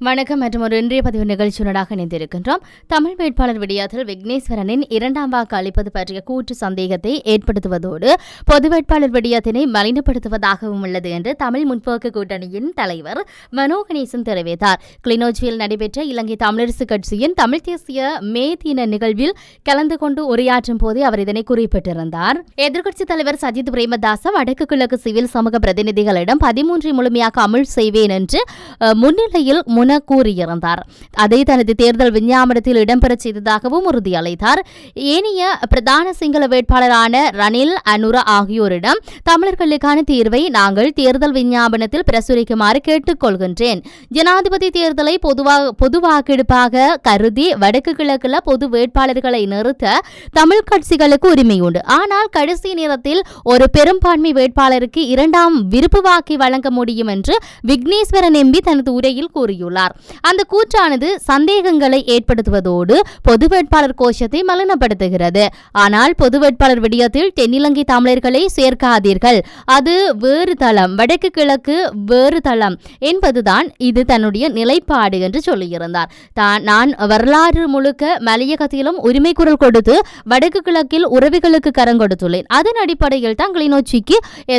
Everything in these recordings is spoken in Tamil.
வணக்கம் மற்றும் ஒரு இன்றைய பதிவு நிகழ்ச்சியுடனாக இணைந்திருக்கின்றோம். தமிழ் வேட்பாளர் விடியாத்தில் விக்னேஸ்வரனின் இரண்டாம் வாக்கு அளிப்பது பற்றிய கூற்று சந்தேகத்தை ஏற்படுத்துவதோடு பொது வேட்பாளர் விடியத்தினை மலினப்படுத்துவதாகவும் உள்ளது என்று தமிழ் முற்போக்கு கூட்டணியின் தலைவர் மனோ கணேசன் தெரிவித்தார். கிளிநொச்சியில் நடைபெற்ற இலங்கை தமிழரசு கட்சியின் தமிழ் தேசிய மே தின நிகழ்வில் கலந்து கொண்டு உரையாற்றும் போதே அவர் இதனை குறிப்பிட்டிருந்தார். எதிர்க்கட்சித் தலைவர் சஜித் பிரேமதாச வடக்கு கிழக்கு சிவில் சமூக பிரதிநிதிகளிடம் பதிமூன்றை முழுமையாக அமுல் செய்வேன் என்று முன்னிலையில் கூறியிருந்தார். அதை தனது தேர்தல் விஞ்ஞாபனத்தில் இடம்பெறச் செய்ததாகவும் உறுதியளித்தார். ஏனைய பிரதான சிங்கள வேட்பாளரான ரணில் அனுர ஆகியோரிடம் தமிழர்களுக்கான தீர்வை நாங்கள் தேர்தல் விஞ்ஞாபனத்தில் பிரசுரிக்குமாறு கேட்டுக்கொள்கின்றேன். ஜனாதிபதி தேர்தலை பொதுவாக பொது வாக்கெடுப்பாக கருதி வடக்கு கிழக்குல பொது வேட்பாளர்களை நிறுத்த தமிழ் கட்சிகளுக்கு உரிமை உண்டு ஆனால் கடைசி நேரத்தில் ஒரு பெரும்பான்மை வேட்பாளருக்கு இரண்டாம் விருப்பு வாக்கை வழங்க முடியும் என்று விக்னேஸ்வரன் எம்பி தனது உரையில் கூறியுள்ளார். அந்த கூற்றானது சந்தேகங்களை ஏற்படுத்துவதோடு பொது வேட்பாளர் கோஷத்தை மலினப்படுத்துகிறது. ஆனால் பொது வேட்பாளர் விடயத்தில் தென்னிலங்கை தமிழர்களை சேர்க்காதீர்கள். அது வேறு தளம் வடக்கு கிழக்கு வேறு தளம் என்பதுதான் இது தன்னுடைய நிலைப்பாடு என்று சொல்லியிருந்தார். தான் நான் வரலாறு முழுக்க மலையகத்திலும் உரிமை குரல் கொடுத்து வடக்கு கிழக்கில் உறவுகளுக்கு கரம் கொடுத்துள்ளேன். அதன் அடிப்படையில் தான் கிளிநொச்சிக்கு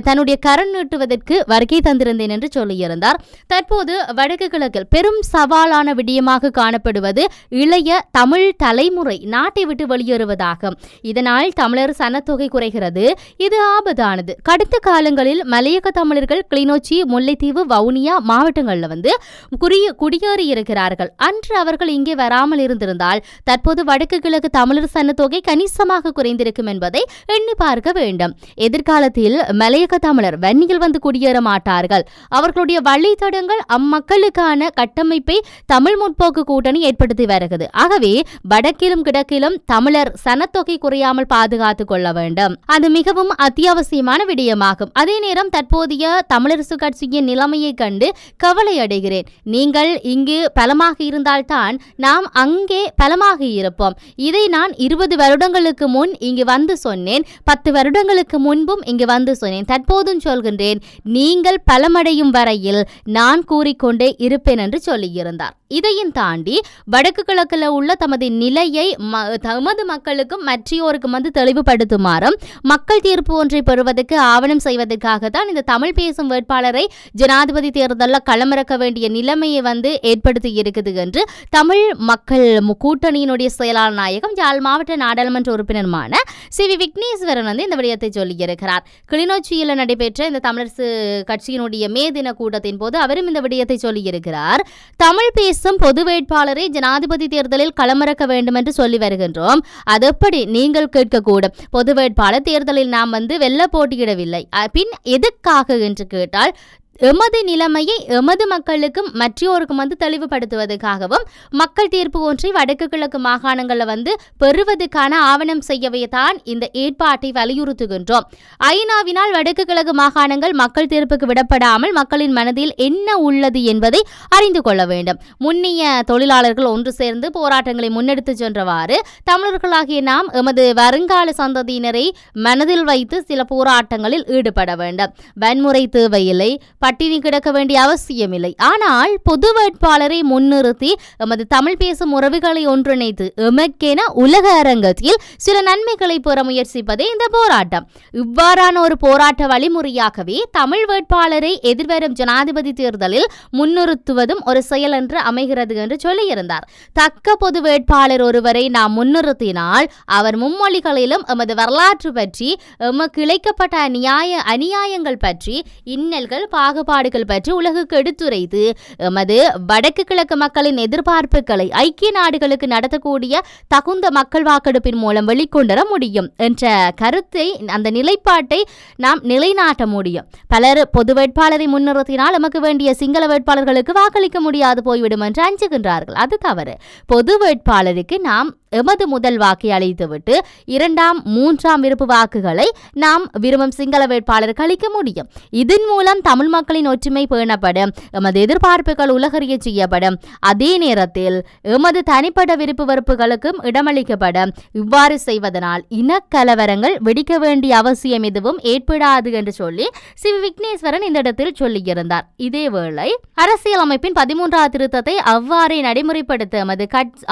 தன்னுடைய கரம் நீட்டுவதற்கு வருகை தந்திருந்தேன் என்று சொல்லியிருந்தார். தற்போது வடக்கு கிழக்கில் பெரும் சவாலான விடயமாக காணப்படுவது இளைய தமிழ் தலைமுறை நாட்டை விட்டு வெளியேறுவதாகும். இதனால் தமிழர் சனத்தொகை குறைகிறது. இது ஆபத்தானது. கடுத்த காலங்களில் மலையக தமிழர்கள் கிளிநொச்சி முல்லைத்தீவு வவுனியா மாவட்டங்களில் வந்து குறி குடியேறி இருக்கிறார்கள். அன்று அவர்கள் இங்கே வராமல் இருந்திருந்தால் தற்போது வடக்கு கிழக்கு தமிழர் சனத்தொகை கணிசமாக குறைந்திருக்கும் என்பதை எண்ணி பார்க்க வேண்டும். எதிர்காலத்தில் மலையக தமிழர் வன்னியில் வந்து குடியேற மாட்டார்கள். அவர்களுடைய வழித்தடங்கள் அம்மக்களுக்கான கட்டமைப்பை தமிழ் முற்போக்கு கூட்டணி ஏற்படுத்தி வருகிறது. ஆகவே வடக்கிலும் கிழக்கிலும் தமிழர் சனத்தொகை குறையாமல் பாதுகாத்துக் கொள்ள வேண்டும். அது மிகவும் அத்தியாவசியமான விடயமாகும். அதே நேரம் தற்போதைய தமிழரசு கட்சியின் நிலைமையை கண்டு கவலை அடைகிறேன். நீங்கள் இங்கு பலமாக இருந்தால்தான் நாம் அங்கே பலமாக இருப்போம். இதை நான் இருபது வருடங்களுக்கு முன் இங்கு வந்து சொன்னேன். பத்து வருடங்களுக்கு முன்பும் இங்கு வந்து சொன்னேன். தற்போதும் சொல்கின்றேன் நீங்கள் பலமடையும் வரையில் நான் கூறிக்கொண்டே இருப்பேன் என்று சொல்லியிருந்தார். இதையும் தாண்டி வடக்கு கிழக்கில் உள்ள தமது நிலையை ம- தமது மக்களுக்கும் மற்றையோருக்கும் வந்து தெளிவுபடுத்துமாறும் மக்கள் தீர்ப்பு ஒன்றை பெறுவதற்கு ஆவணம் செய்வதற்காக தான் இந்த தமிழ் பேசும் வேட்பாளரை ஜனாதிபதி தேர்தலில் களமிறக்க வேண்டிய நிலைமையை வந்து ஏற்படுத்தி இருக்குது என்று தமிழ் மக்கள் கூட்டணியினுடைய செயலாளர் நாயகம் யாழ் மாவட்ட நாடாளுமன்ற உறுப்பினருமான சி. வி. விக்னேஸ்வரன் வந்து இந்த விடயத்தை சொல்லியிருக்கிறார். கிளிநொச்சியில் நடைபெற்ற இந்த தமிழரசு கட்சியினுடைய மே தின கூட்டத்தின் போது அவரும் இந்த விடயத்தை சொல்லியிருக்கிறார். தமிழ் பேசும் பொது வேட்பாளரை ஜனாதிபதி தேர்தலில் களமிறக்க வேண்டும் என்று சொல்லி வருகின்றோம். அது எப்படி? நீங்கள் கேட்கக்கூடும். பொது வேட்பாளர் தேர்தலில் நாம் வந்து வெல்ல போட்டியிடவில்லை. பின் எதுக்காக என்று கேட்டால் எமது நிலைமையை எமது மக்களுக்கும் மற்றோருக்கும் வந்து தெளிவுபடுத்துவதற்காகவும் மக்கள் தீர்ப்பு ஒன்றை வடக்கு கிழக்கு மாகாணங்களில் வந்து பெறுவதற்கான ஆவணம் செய்யவே தான் இந்த ஏற்பாட்டை வலியுறுத்துகின்றோம். ஐநாவினால் வடக்கு கிழக்கு மாகாணங்கள் மக்கள் தீர்ப்புக்கு விடப்படாமல் மக்களின் மனதில் என்ன உள்ளது என்பதை அறிந்து கொள்ள வேண்டும். முன்னிய தொழிலாளர்கள் ஒன்று சேர்ந்து போராட்டங்களை முன்னெடுத்து சென்றவாறு தமிழர்களாகிய நாம் எமது வருங்கால சந்ததியினரை மனதில் வைத்து சில போராட்டங்களில் ஈடுபட வேண்டும். வன்முறை தேவையில்லை பட்டினி கிடக்க வேண்டிய அவசியமில்லை. ஆனால் பொது வேட்பாளரை முன்னிறுத்தி எமது தமிழ் பேசும் உறவுகளை ஒன்றிணைத்து எமக்கென உலக அரங்கத்தில் சில நன்மைகளை பெற முயற்சிப்பதே இந்த போராட்டம். இவ்வாறான ஒரு போராட்ட வழிமுறையாகவே தமிழ் வேட்பாளரை எதிர்வரும் ஜனாதிபதி தேர்தலில் முன்னிறுத்துவதும் ஒரு செயல் என்று அமைகிறது என்று சொல்லியிருந்தார். தக்க பொது வேட்பாளர் ஒருவரை நாம் முன்னிறுத்தினால் அவர் மும்மொழிகளிலும் எமது வரலாற்று பற்றி எமக்கு இழைக்கப்பட்ட அநியாய அநியாயங்கள் பற்றி இன்னல்கள் பாக பாகுபாடுகள் பற்றி உலகுக்கு எடுத்துரைத்து எமது வடக்கு கிழக்கு மக்களின் எதிர்பார்ப்புகளை ஐக்கிய நாடுகளுக்கு நடத்தக்கூடிய தகுந்த மக்கள் வாக்கெடுப்பின் மூலம் வெளிக்கொண்டுவர முடியும் என்ற கருத்தை அந்த நிலைப்பாட்டை நாம் நிலைநாட்ட முடியும். பலர் பொது வேட்பாளரை முன்னிறுத்தினால் நமக்கு வேண்டிய சிங்கள வேட்பாளர்களுக்கு வாக்களிக்க முடியாது போய்விடும் என்று அஞ்சுகின்றார்கள். அது தவறு. பொது வேட்பாளருக்கு நாம் எமது முதல் வாக்கை அளித்துவிட்டு இரண்டாம் மூன்றாம் விருப்பு வாக்குகளை நாம் விரும்பும் சிங்கள வேட்பாளருக்கு அளிக்க முடியும். இதன் மூலம் தமிழ் மக்களின் ஒற்றுமை பேணப்படும் எமது எதிர்பார்ப்புகள் உலகறிய செய்யப்படும். அதே நேரத்தில் எமது தனிப்பட்ட விருப்பு வெறுப்புகளுக்கும் இடமளிக்கப்படும். இவ்வாறு செய்வதனால் இனக்கலவரங்கள் வெடிக்க வேண்டிய அவசியம் எதுவும் ஏற்படாது என்று சொல்லி சி. விக்னேஸ்வரன் இந்த இடத்தில் சொல்லியிருந்தார். இதேவேளை அரசியலமைப்பின் பதிமூன்றாவது திருத்தத்தை அவ்வாறே நடைமுறைப்படுத்த எமது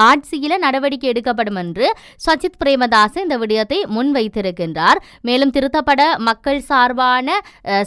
ஆட்சியில நடவடிக்கை எடுக்க எடுக்கப்படும் என்று சஜித் பிரேமதாஸ் இந்த விடயத்தை முன்வைத்திருக்கின்றார். மேலும் திருத்தப்பட மக்கள் சார்பான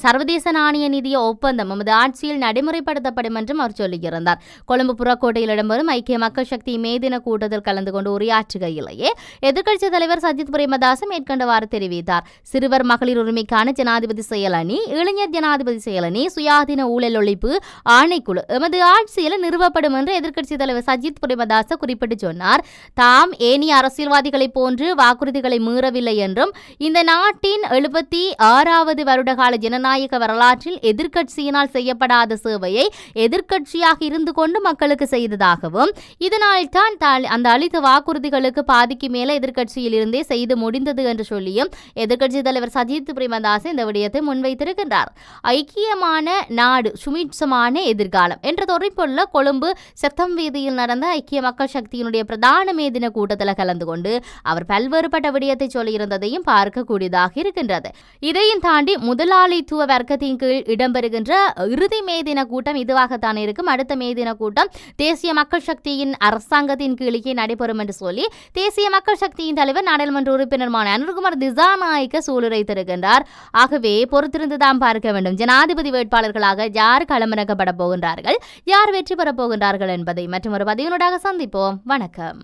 சர்வதேச நாணய நிதிய ஒப்பந்தம் எமது ஆட்சியில் நடைமுறைப்படுத்தப்படும் என்றும் அவர் சொல்லியிருந்தார். கொழும்பு புறக்கோட்டையில் இடம்பெறும் ஐக்கிய மக்கள் சக்தி மேதின கூட்டத்தில் கலந்து கொண்டு உரையாற்றுகையிலேயே எதிர்க்கட்சித் தலைவர் சஜித் பிரேமதாஸ் மேற்கண்டவாறு தெரிவித்தார். சிறுவர் மகளிர் உரிமைக்கான ஜனாதிபதி செயலணி இளைஞர் ஜனாதிபதி செயலணி சுயாதீன ஊழல் ஒழிப்பு ஆணைக்குழு எமது ஆட்சியில் நிறுவப்படும் என்று எதிர்க்கட்சித் தலைவர் சஜித் பிரேமதாஸ் குறிப்பிட்டு சொன்னார். தாம் ஏனைய அரசியல்வாதிகளைப் போன்று வாக்குறுதிகளை மீறவில்லை என்றும் இந்த நாட்டின் எழுபத்தி ஆறாவது வருடகால ஜனநாயக வரலாற்றில் எதிர்க்கட்சியினால் செய்யப்படாத சேவையை எதிர்க்கட்சியாக இருந்து கொண்டு மக்களுக்கு செய்ததாகவும் இதனால் தான் அந்த அளித்த வாக்குறுதிகளுக்கு பாதிக்கு மேல எதிர்க்கட்சியில் இருந்தே செய்து முடிந்தது என்று சொல்லியும் எதிர்க்கட்சி தலைவர் சஜித் பிரேமதாஸ் இந்த விடயத்தை முன்வைத்திருக்கின்றார். ஐக்கியமான நாடு சுமிட்சமான எதிர்காலம் என்ற தொடர்புள்ள கொழும்பு செத்தம் வீதியில் நடந்த ஐக்கிய மக்கள் சக்தியினுடைய பிரதான மேதின கூட்டத்தில் கலந்து கொண்டு அவர் பல்வேறுபட்ட விடயத்தை சொல்லியிருந்ததையும் பார்க்கக்கூடியதாக இருக்கின்றது. இதையும் தாண்டி முதலாளித்துவ வர்க்கத்தின் கீழ் இடம்பெறுகின்ற இறுதி மேதின கூட்டம் இதுவாகத்தான் இருக்கும். அடுத்த மேதின கூட்டம் தேசிய மக்கள் சக்தியின் அரசாங்கத்தின் கீழே நடைபெறும் என்று சொல்லி தேசிய மக்கள் சக்தியின் தலைவர் நாடாளுமன்ற உறுப்பினருமான அனுர்குமார் திசாநாயக்க சூளுரைத்திருக்கின்றார் ஆகவே பொறுத்திருந்துதான் பார்க்க வேண்டும். ஜனாதிபதி வேட்பாளர்களாக யார் களமிறக்கப்பட போகின்றார்கள்? யார் வெற்றி பெறப் போகின்றார்கள் என்பதை மற்றும் ஒரு பதிவினூடாக சந்திப்போம். வணக்கம்.